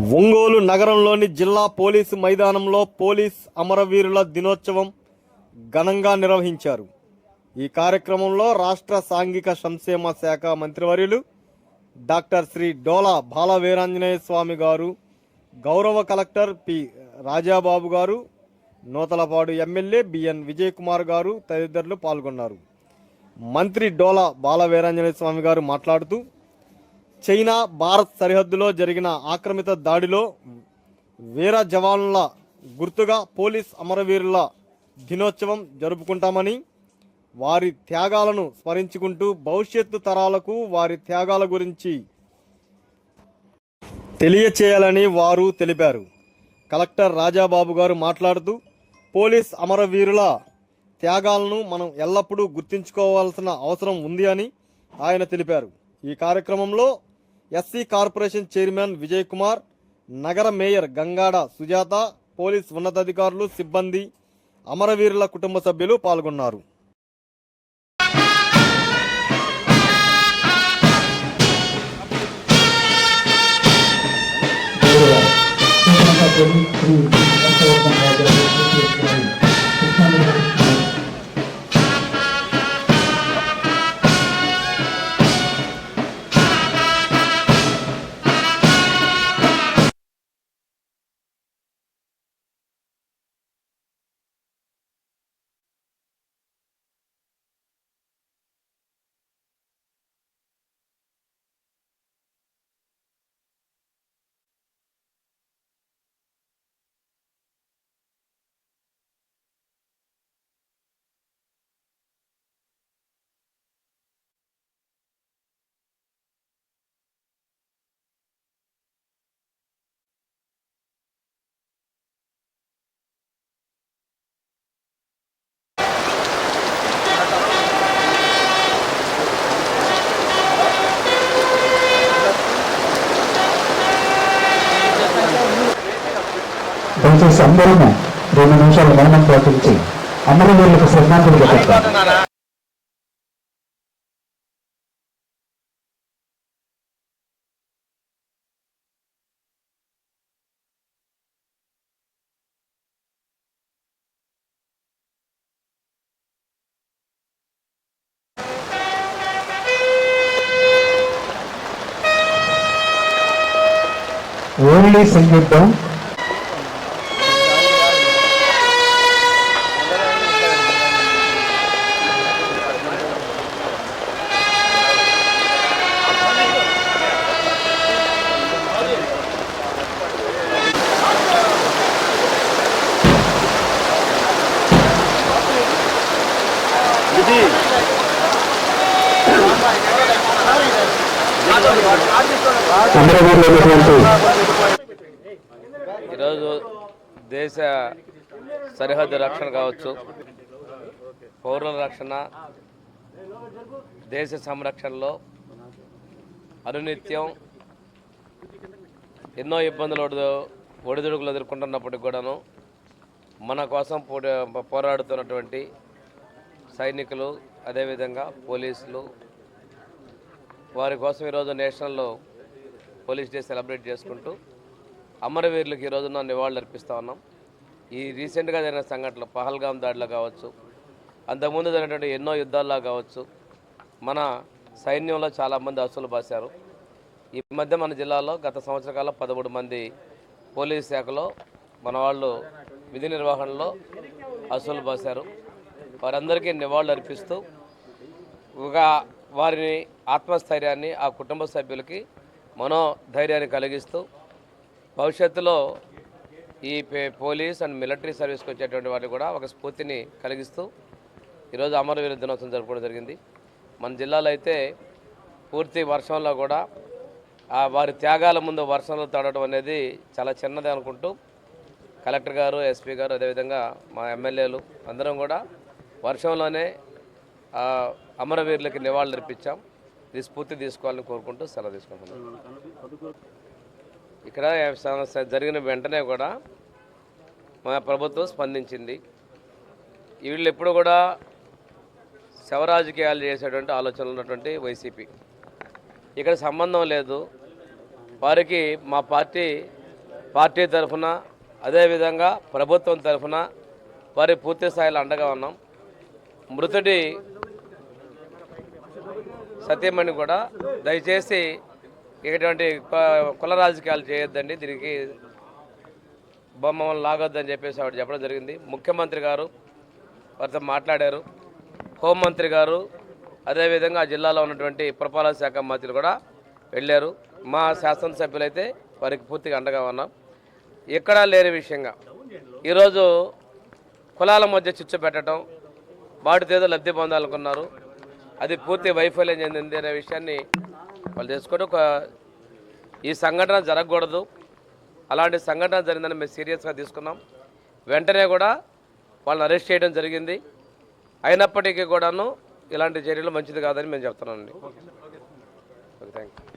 ఒంగోలు నగరంలోని జిల్లా పోలీసు మైదానంలో పోలీస్ అమరవీరుల దినోత్సవం ఘనంగా నిర్వహించారు. ఈ కార్యక్రమంలో రాష్ట్ర సాంఘిక సంక్షేమ శాఖ మంత్రివర్యులు డాక్టర్ శ్రీ డోలా బాల వీరాంజనేయ స్వామి గారు గౌరవ కలెక్టర్ పి రాజాబాబు గారు నూతలపాడు ఎమ్మెల్యే బిఎన్ విజయ్ కుమార్ గారు తదితరులు పాల్గొన్నారు. మంత్రి డోలా బాల వీరాంజనేయ స్వామి గారు మాట్లాడుతూ చైనా భారత్ సరిహద్దులో జరిగిన ఆక్రమిత దాడిలో వీర జవాన్ల గుర్తుగా పోలీస్ అమరవీరుల దినోత్సవం జరుపుకుంటామని వారి త్యాగాలను స్మరించుకుంటూ భవిష్యత్తు తరాలకు వారి త్యాగాల గురించి తెలియచేయాలని వారు తెలిపారు. కలెక్టర్ రాజాబాబు గారు మాట్లాడుతూ పోలీస్ అమరవీరుల త్యాగాలను మనం ఎల్లప్పుడూ గుర్తుంచుకోవాల్సిన అవసరం ఉంది అని ఆయన తెలిపారు. ఈ కార్యక్రమంలో SC corporation chairman Vijay Kumar నగర మేయర్ గంగాడ సుజాత పోలీస్ ఉన్నతాధికారులు సిబ్బంది అమరవీరుల కుటుంబ సభ్యులు పాల్గొన్నారు Thank you. దయచేసి అందరము రెండు నిమిషాలు మౌనం పాటించి అమరవీరులకు శ్రద్ధాంజలి ఘటిస్తాం ఓన్లీ సంగీతం ఈరోజు దేశ సరిహద్దు రక్షణ కావచ్చు పౌరుల రక్షణ దేశ సంరక్షణలో అనునిత్యం ఎన్నో ఇబ్బందులు ఒడిదుడుకులు ఎదుర్కొంటున్నప్పటికి కూడాను మన కోసం పోరాడుతున్నటువంటి సైనికులు అదేవిధంగా పోలీసులు వారి కోసం ఈరోజు నేషనల్లో పోలీస్ డే సెలబ్రేట్ చేసుకుంటూ అమరవీరులకు ఈ రోజున నివాళులు అర్పిస్తూ ఉన్నాం. ఈ రీసెంట్గా జరిగిన సంఘటనలు పహల్గాం దాడిలో కావచ్చు అంతకుముందు జరిగినటువంటి ఎన్నో యుద్ధాల్లో కావచ్చు మన సైన్యంలో చాలామంది అసులు బాశారు. ఈ మధ్య మన జిల్లాలో గత సంవత్సర కాలం పదమూడు మంది పోలీస్ శాఖలో మన వాళ్ళు విధి నిర్వహణలో అసులు బాశారు. వారందరికీ నివాళులు అర్పిస్తూ ఒక వారిని ఆత్మస్థైర్యాన్ని ఆ కుటుంబ సభ్యులకి మనోధైర్యాన్ని కలిగిస్తూ భవిష్యత్తులో ఈ పే- పోలీస్ అండ్ మిలిటరీ సర్వీస్కి వచ్చేటువంటి వాటికి కూడా ఒక స్ఫూర్తిని కలిగిస్తూ ఈరోజు అమరవీర దినోత్సవం జరుపుకోవడం జరిగింది. మన జిల్లాలో అయితే పూర్తి వర్షంలో కూడా ఆ వారి త్యాగాల ముందు వర్షంలో తడవడం అనేది చాలా చిన్నది అనుకుంటూ కలెక్టర్ గారు ఎస్పీ గారు అదేవిధంగా మా ఎమ్మెల్యేలు అందరం కూడా వర్షంలోనే అమరవీరులకి నివాళులు అర్పించాం. ఇది స్ఫూర్తి తీసుకోవాలని కోరుకుంటూ సెలవు తీసుకుంటున్నాం. ఇక్కడ జరిగిన వెంటనే కూడా మా ప్రభుత్వం స్పందించింది. వీళ్ళు ఎప్పుడు కూడా శవరాజకీయాలు చేసేటువంటి ఆలోచనలు ఉన్నటువంటి వైసీపీ. ఇక్కడ సంబంధం లేదు. వారికి మా పార్టీ పార్టీ తరఫున అదేవిధంగా ప్రభుత్వం తరఫున వారి పూర్తి స్థాయిలో అండగా ఉన్నాం. మృతుడి సత్యమణి కూడా దయచేసి ఇటువంటి కుల రాజకీయాలు చేయొద్దండి. దీనికి బొమ్మలు లాగొద్దని చెప్పేసి ఆవిడ చెప్పడం జరిగింది. ముఖ్యమంత్రి గారు వారితో మాట్లాడారు. హోంమంత్రి గారు అదేవిధంగా ఆ జిల్లాలో ఉన్నటువంటి పురపాలక శాఖ మంత్రులు కూడా వెళ్ళారు. మా శాసనసభ్యులైతే వారికి పూర్తిగా అండగా ఉన్నాం. ఎక్కడా లేని విషయంగా ఈరోజు కులాల మధ్య చిచ్చు పెట్టడం వాటితో ఏదో లబ్ధి పొందాలనుకున్నారు. అది పూర్తి వైఫల్యం చెందింది అనే విషయాన్ని వాళ్ళు తెలుసుకొని ఒక ఈ సంఘటన జరగకూడదు. అలాంటి సంఘటన జరిగిందని మేము సీరియస్గా తీసుకున్నాం. వెంటనే కూడా వాళ్ళని అరెస్ట్ చేయడం జరిగింది. అయినప్పటికీ కూడాను ఇలాంటి చర్యలు మంచిది కాదని మేము చెప్తున్నామండి ఓకే. Thank you